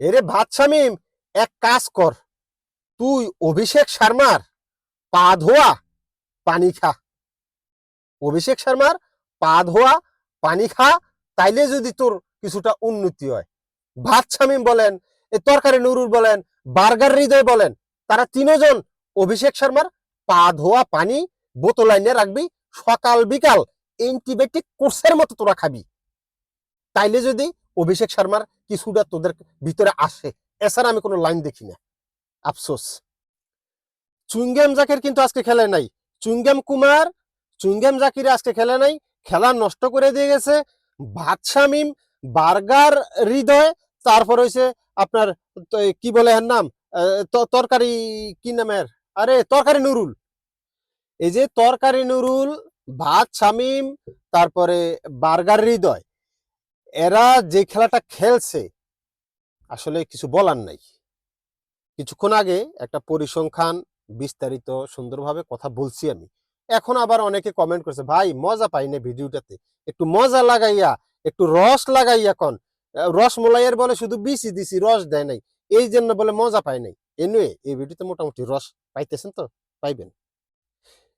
এরে ভাত শামিম, এক কাজ কর। তুই অভিষেক শর্মার পা ধোয়া, পানি খা। অভিষেক শর্মার পা ধোয়া, পানি খা, তাইলে যদি তোর কিছুটা উন্নতি হয়। ভাত শামিম বলেন, এ তরকারি নুরুর বলেন, বার্গার হৃদয় বলেন, তারা তিনজন অভিষেক শর্মার পা ধোয়া, পানি বোতল আইনে রাখবি, সকাল বিকাল অ্যান্টিবায়োটিক কোর্সের মতো তোরা খাবি। তাইলে যদি অভিষেক শর্মার কিছুটা তোদের ভিতরে আসে। এছাড়া আমি কোনো লাইন দেখি না। আফসোস। চুইংগাম জাকির কিন্তু আজকে খেলে নাই। চুইংগাম কুমার, চুইংগাম জাকির আজকে খেলে নাই। খেলা নষ্ট করে দিয়ে গেছে। ভাত শামিম বার্গার হৃদয়, তারপর হয়েছে আপনার কি বলে এর নাম? তরকারি কি নামের আরে, তরকারি নুরুল। এই যে তরকারি নুরুল ভাত শামিম তারপরে বার্গার হৃদয় এরা যে খেলাটা খেলছে আসলে কিছু বলার নাই। কিছুক্ষণ আগে একটা পরিসংখ্যান বিস্তারিত সুন্দরভাবে কথা বলছি আমি। এখন আবার অনেকে কমেন্ট করছে ভাই মজা পাই না ভিডিওটাতে। একটু মজা লাগাইয়া একটু রস লাগাইয়া কন। আহ, রস মোলাইয়ের বলে শুধু বিসি দিছি রস দেয় নাই। এই জন্য বলে মজা পাই নাই। এনিওয়ে এই ভিডিওতে মোটামুটি রস পাইতেছেন তো? পাইবেন।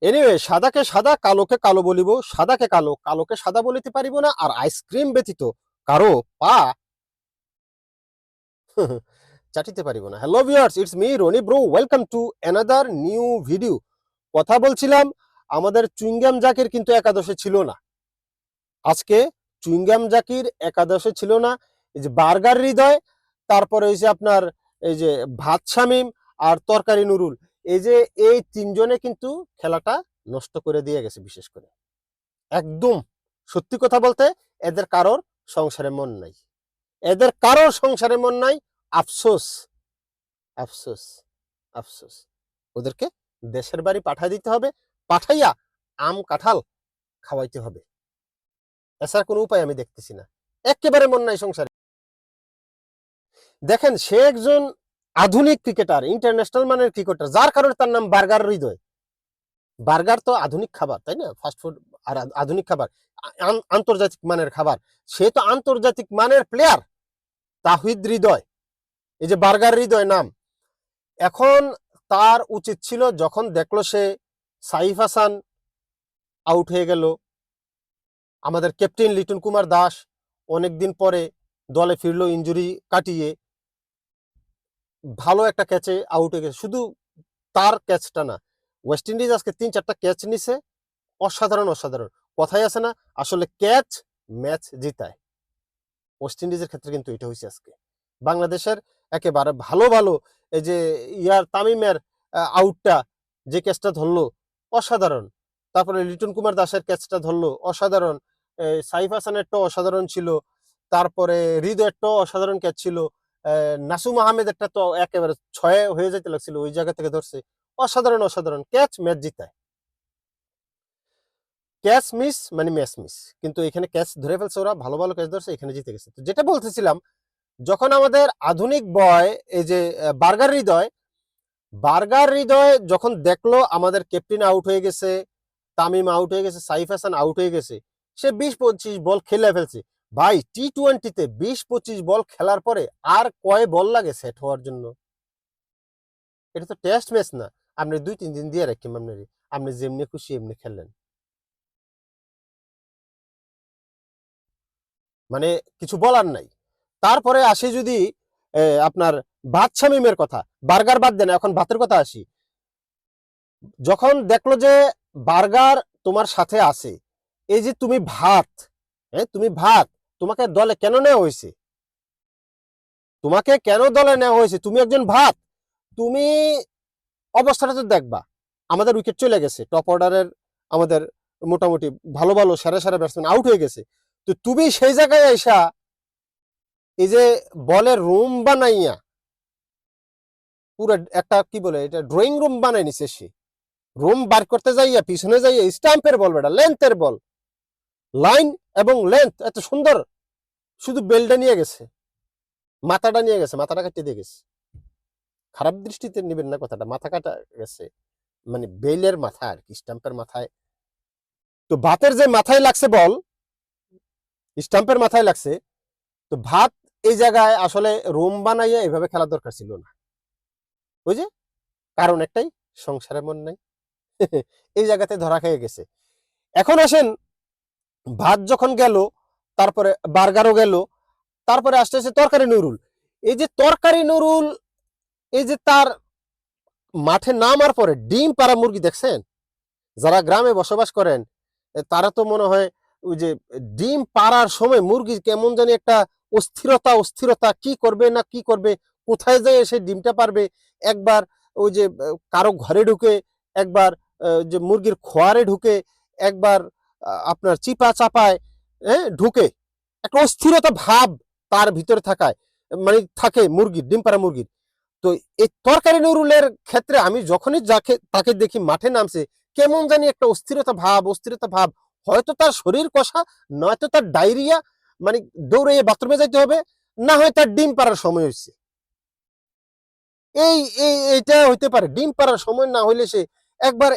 এনিওয়ে সাদাকে সাদা কালোকে কালো বলিব। সাদাকে কালো কালোকে সাদা বলিতে পারিব না। আর আইসক্রিম ব্যতীত কারও পা চাটিতে পারিব না। Hello viewers it's me Roni bro welcome to another new video কথা বলছিলাম, আমাদের চুইংগাম জাকির কিন্তু একাদশে ছিল না। আজকে চুইংগাম জাকির একাদশে ছিল না। এই যে বার্গার হৃদয়, তারপরে হয়েছে আপনার এই যে ভাত শামিম আর তরকারি নুরুল, এই যে এই তিনজনে কিন্তু খেলাটা নষ্ট করে দিয়ে গেছে বিশেষ করে। একদম সত্যি কথা বলতে এদের কারোর সংসারে মন নাই। এদের কারোর সংসারে মন নাই? আফসোস। আফসোস। আফসোস। ওদেরকে দেশের বাড়ি পাঠাই দিতে হবে, পাঠাইয়া আম, কাঁঠাল খাওয়াইতে হবে। এছাড়া কোনো উপায় আমি দেখতেছি না। একেবারে মন নাই সংসারে। দেখেন, সে একজন আধুনিক ক্রিকেটার ইন্টারন্যাশনাল মানের ক্রিকেটার, যার কারণে তার নাম বার্গার হৃদয়। বার্গার তো আধুনিক খাবার, তাই না? ফাস্ট ফুড আর আধ- আধুনিক খাবার আন্তর্জাতিক মানের খাবার। সে তো আন্তর্জাতিক মানের প্লেয়ার তাহিদ হৃদয়। এই যে বার্গার হৃদয় নাম। এখন তার উচিত ছিল যখন দেখল সে সাইফ হাসান আউট হয়ে গেল। আমাদের ক্যাপ্টেন লিটন কুমার দাস অনেক দিন পরে দলে ফিরলো ইঞ্জুরি কাটিয়ে। ভালো একটা ক্যাচে আউট হয়ে গেছে। শুধু তার ক্যাচটা না ওয়েস্ট ইন্ডিজ আজকে তিন চারটা ক্যাচ নিছে। অসাধারণ অসাধারণ। কথাই আছে না, আসলে ক্যাচ ম্যাচ জিতায়। ওয়েস্ট ইন্ডিজের ক্ষেত্রে কিন্তু এটা হয়েছে আজকে। বাংলাদেশের একেবারে ভালো ভালো এই যে ইয়ার তামিমের আউটটা যে ক্যাচটা ধরলো, অসাধারণ। তারপরে লিটন কুমার দাসের ক্যাচটা ধরলো, অসাধারণ। সাইফ হাসানেরটাও অসাধারণ ছিল। তারপরে হৃদয়েরটাও অসাধারণ ক্যাচ ছিল। নাসুম আহমেদেরটা তো একেবারে ছয়ে হয়ে যেতে লাগছিল, ওই জায়গা থেকে ধরছে। অসাধারণ অসাধারণ। ক্যাচ ম্যাচ জিতায়। ক্যাচ মিস মানে ম্যাচ মিস। কিন্তু এখানে ক্যাচ ধরে ফেলছে ওরা, ভালো ভালো ক্যাচ ধরছে, এখানে জিতে গেছে। তো যেটা বলতেছিলাম, যখন আমাদের আধুনিক বয়, এই যে বার্গার হৃদয় বার্গার হৃদয় যখন দেখল আমাদের ক্যাপ্টেন আউট হয়ে গেছে, তামিম আউট হয়ে গেছে, সাইফ হাসান আউট হয়ে গেছে, সে বিশ পঁচিশ বল খেলে ফেলছে। ভাই টি টোয়েন্টিতে বিশ পঁচিশ বল খেলার পরে আর কয় বল লাগে সেট হওয়ার জন্য? এটা তো টেস্ট ম্যাচ না। আপনি দুই তিন দিন দিয়ে রাখি, আপনি আপনি যেমনি খুশি, এমনি খেললেন মানে কিছু বলার নাই। তারপরে আসি যদি আপনার ভাত শামিমের কথা, বার্গার বাদ দেন, এখন ভাতের কথা আসি। যখন দেখল যে বার্গার তোমার সাথে আছে, এই যে তুমি ভাত হ্যাঁ তুমি ভাত, তোমাকে দলে কেন নেওয়া হয়েছে? তোমাকে কেন দলে নেওয়া হয়েছে? তুমি একজন ভাত, তুমি অবস্থাটা তো দেখবা, আমাদের উইকেট চলে গেছে টপ অর্ডারের আমাদের মোটামুটি ভালো ভালো সেরা সেরা ব্যাটসম্যান আউট হয়ে গেছে। তো তুমি সেই জায়গায় এসা এই যে বলে রুম বানাইয়া পুরো একটা কি বলে এটা ড্রয়িং রুম বানাই নিছে সে। রুম বার করতে যাইয়া পিছনে যাইয়া স্টাম্পের বল বেটা লেন্থের বল। লাইন এবং লেন্থ এত সুন্দর, শুধু বেলটা নিয়ে গেছে, মাথাটা নিয়ে গেছে, মাথাটা কাটিয়ে দিয়ে গেছে। খারাপ দৃষ্টিতে নেবেন না কথাটা, মাথা কাটা গেছে মানে বেলের মাথা আর কি স্টাম্পের মাথায়। তো ভাতের যে মাথায় লাগছে বল স্টাম্পের মাথায় লাগছে। তো ভাত এই জায়গায় আসলে রুম বানাইয়া এভাবে খেলার দরকার ছিল না। বুঝে কারণ একটাই সংসারে মন নাই। এই জায়গাতে ধরা খেয়ে গেছে। এখন আসেন, ভাত যখন গেল, তারপরে বার্গারও গেল, তারপরে আসতে আসতে তরকারি নুরুল। এই যে তরকারি নুরুল, এই যে তার মাঠে নামার পরে ডিম পাড়া মুরগি দেখছেন? যারা গ্রামে বসবাস করেন, তারা তো মনে হয় ওই যে ডিম পাড়ার সময় মুরগি কেমন জানি একটা অস্থিরতা অস্থিরতা, কি করবে না কি করবে, কোথায় যায় সে ডিমটা পারবে একবার ওই যে কারও ঘরে ঢুকে, একবার যে মুরগির খোয়ারে ঢুকে, একবার আপনার চিপা চাপায় হ্যাঁ ঢুকে। একটা অস্থিরতা ভাব তার ভিতরে থাকায় মানে থাকে মুরগির ডিম পাড়া মুরগির। তো এই তরকারি নুরুলের ক্ষেত্রে আমি যখনই যাকে, তাকে দেখি মাঠে নামছে, কেমন জানি একটা অস্থিরতা ভাব অস্থিরতা ভাব হয়তো তার শরীর কষা, নয়তো তার ডায়রিয়া মানে দৌড়ে বাথরুমে যাইতে হবে, না হয় তার ডিম পাড়ার সময় হয়েছে এই এই, এইটা হইতে পারে। ডিম পাড়ার সময় না হইলে সে একবার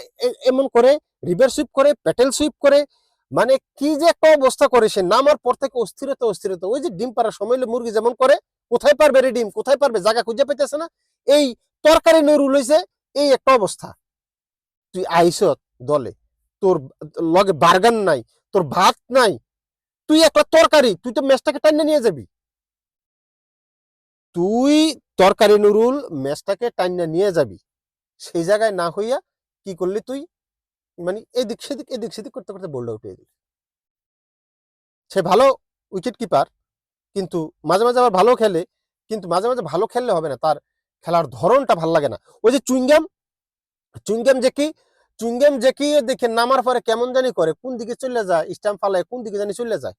এমন করে, রিভার সুইপ করে, প্যাটেল সুইপ করে মানে কি যে একটা অবস্থা করে সে নামার পর থেকে অস্থিরতা অস্থিরতা। ওই যে ডিম পাড়ার সময় হলে মুরগি যেমন করে, কোথায় পারবে রে ডিম, কোথায় পারবে, জায়গা খুঁজে পাইতেছে না। এই তরকারি নুরুল হইছে, এই একটা অবস্থা। তুই আইসত দলে। তোর লগে বার্গার নাই, তোর ভাত নাই, তুই একটা তরকারি, তুই তো ম্যাচটাকে টাইনে নিয়ে যাবি। তুই তরকারি নুরুল ম্যাচটাকে টাইনে নিয়ে যাবি। সেই জায়গায় না হইয়া কি করলি তুই? মানে এদিক সেদিক এদিক সেদিক করতে করতে বলটা উঠে দিল সে ভালো উইকেট কিপার কিন্তু মাঝে মাঝে আবার ভালো খেলে, কিন্তু মাঝে মাঝে ভালো খেললে হবে না, তার খেলার ধরনটা ভালো লাগে না। ওই যে চুইংগাম চুইংগাম যে কি চুইংগাম যে কি দেখে নামার পরে কেমন জানি করে, কোন দিকে চলে যায়, স্ট্যাম্প ফালায় কোন দিকে জানি চলে যায়।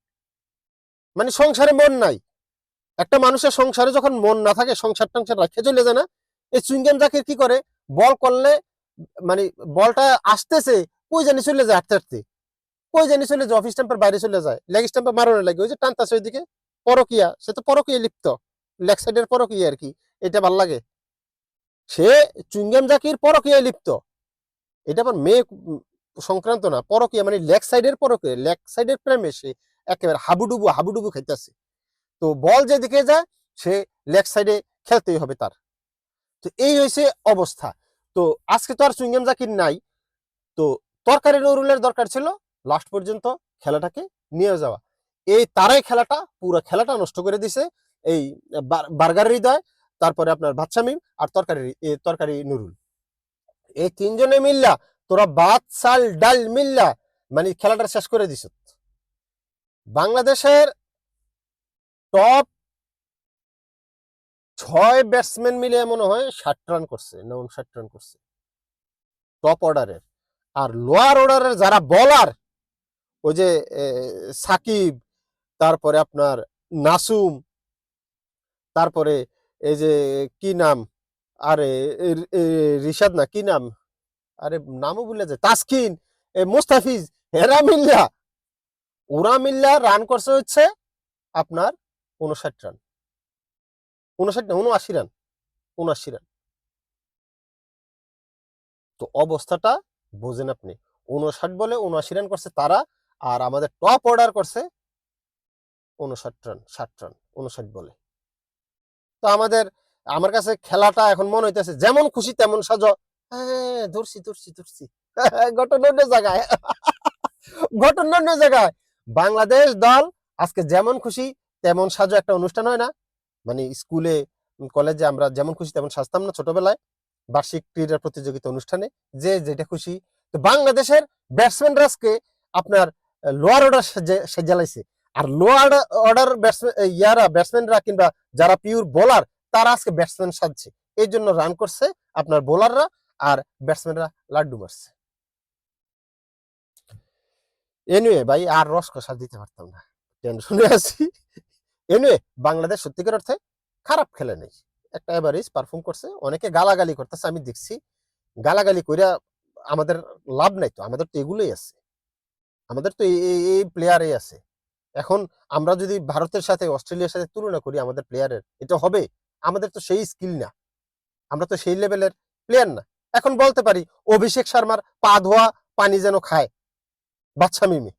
মানে সংসারে মন নাই। একটা মানুষের সংসারে যখন মন না থাকে, সংসার টংসার রাখে, চলে যায় না। এই চুইংগাম জাকির কি করে, বল করলে মানে বলটা আসতেছে, কই জানি চলে যায় হাঁটতে হাঁটতে কই জানি চলে যায় অফিস স্ট্যাম্পের বাইরে চলে যায়। লেগ স্ট্যাম্পে মারণে লাগে, ওই যে টানতাছে ওইদিকে। পরকিয়া, সে তো পরকিয়া লিপ্ত। লেগ সাইডের পরকিয়া আর কি, এটা ভালো লাগে। সে চুইংগাম জাকির পরকিয়ায় লিপ্ত। এটা আবার মেয়ে সংক্রান্ত না, পরকিয়া মানে লেগ সাইডের পরকিয়া, লেগ সাইডের প্রেমে সে একেবারে হাবুডুবু হাবুডুবু খাইতেছে। তো বল যেদিকে যায়, সে লেগ সাইডে খেলতেই হবে তার। তো এই হয়েছে অবস্থা। তো আজকে তো আর চুইংগাম জাকির নাই। তো তরকারি নুরুলের দরকার ছিল, লাস্ট পর্যন্ত খেলাটাকে নিয়ে যাওয়া। এই তারাই খেলাটা, পুরো খেলাটা নষ্ট করে দিছে। এই বার- বার্গার হৃদয়, তারপরে আপনার ভাতসামিম আর তরকারি তরকারি নুরুল। এই তিনজনে মিল্লা তোরা বাদ চাল ডাল মিল্লা। মানে খেলাটা শেষ করে দিছ বাংলাদেশের টপ ছয় ব্যাটসম্যান মিলে মনে হয় ষাট রান করছে, না উনষাট রান করছে। টপ অর্ডারের আর লোয়ার অর্ডারের যারা বলার ওই যে সাকিব, তারপরে আপনার নাসুম, তারপরে এই যে, কি নাম? আরে রিশাদ না, কি নাম? আরে, নামও ভুলে যায় তাসকিন! এ, মুস্তাফিজ! হেরা মিল্লা! ওরা মিল্লা রান করছে হচ্ছে আপনার উনষাট রান উনষাট না উনআশি রান উনআশি রান তো অবস্থাটা বোঝেন আপনি। উনষাট বলে উনআশি রান করছে তারা আর আমাদের টপ অর্ডার করছে উনষাট রান ষাট রান উনষাট বলে। তো আমাদের আমার কাছে খেলাটা এখন মনে হইতেছে, যেমন খুশি তেমন সাজো। হ্যাঁ ধরছি ধরছি ধরছি। ঘটনা অন্য জায়গায়। ঘটনা অন্য জায়গায়। বাংলাদেশ দল আজকে যেমন খুশি তেমন সাজো একটা অনুষ্ঠান হয় না। মানে স্কুলে, কলেজে আমরা যেমন খুশি তেমন সাজতাম না ছোটবেলায়। বার্ষিক ক্রীড়া প্রতিযোগিতা অনুষ্ঠানে যে যেটা খুশি। তো বাংলাদেশের ব্যাটসম্যানরা আজকে আপনার লোয়ার অর্ডার সেজালাইছে আর লোয়ার অর্ডার ব্যাটসম্যান ইয়ারা ব্যাটসম্যানরা কিংবা যারা পিওর বোলার তারা আজকে ব্যাটসম্যান সাজছে। এই জন্য রান করছে আপনার বোলাররা আর ব্যাটসম্যানরা লাড্ডু মারছে। এনিওয়ে ভাই, আর রস কষা দিতে পারতাম না। টেনশনে আছি? এনিওয়ে বাংলাদেশ সত্যিকার অর্থে খারাপ খেলে নেই। একটা এভারেজ পারফর্ম করছে, অনেকে গালাগালি করতেছে, আমি দেখছি। গালাগালি কইরা আমাদের লাভ নাই তো, আমাদের তো এগুলোই আছে। আমাদের তো এই প্লেয়ারই আছে। এখন আমরা যদি ভারতের সাথে, অস্ট্রেলিয়ার সাথে তুলনা করি আমাদের প্লেয়ারের এটা হবে। আমাদের তো সেই স্কিল না। আমরা তো সেই লেভেলের প্লেয়ার না। এখন বলতে পারি, অভিষেক শর্মার পা ধোয়া পানি যেন খায় বাচ্চা মিমি।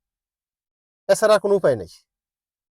এছাড়া কোনো উপায় নেই।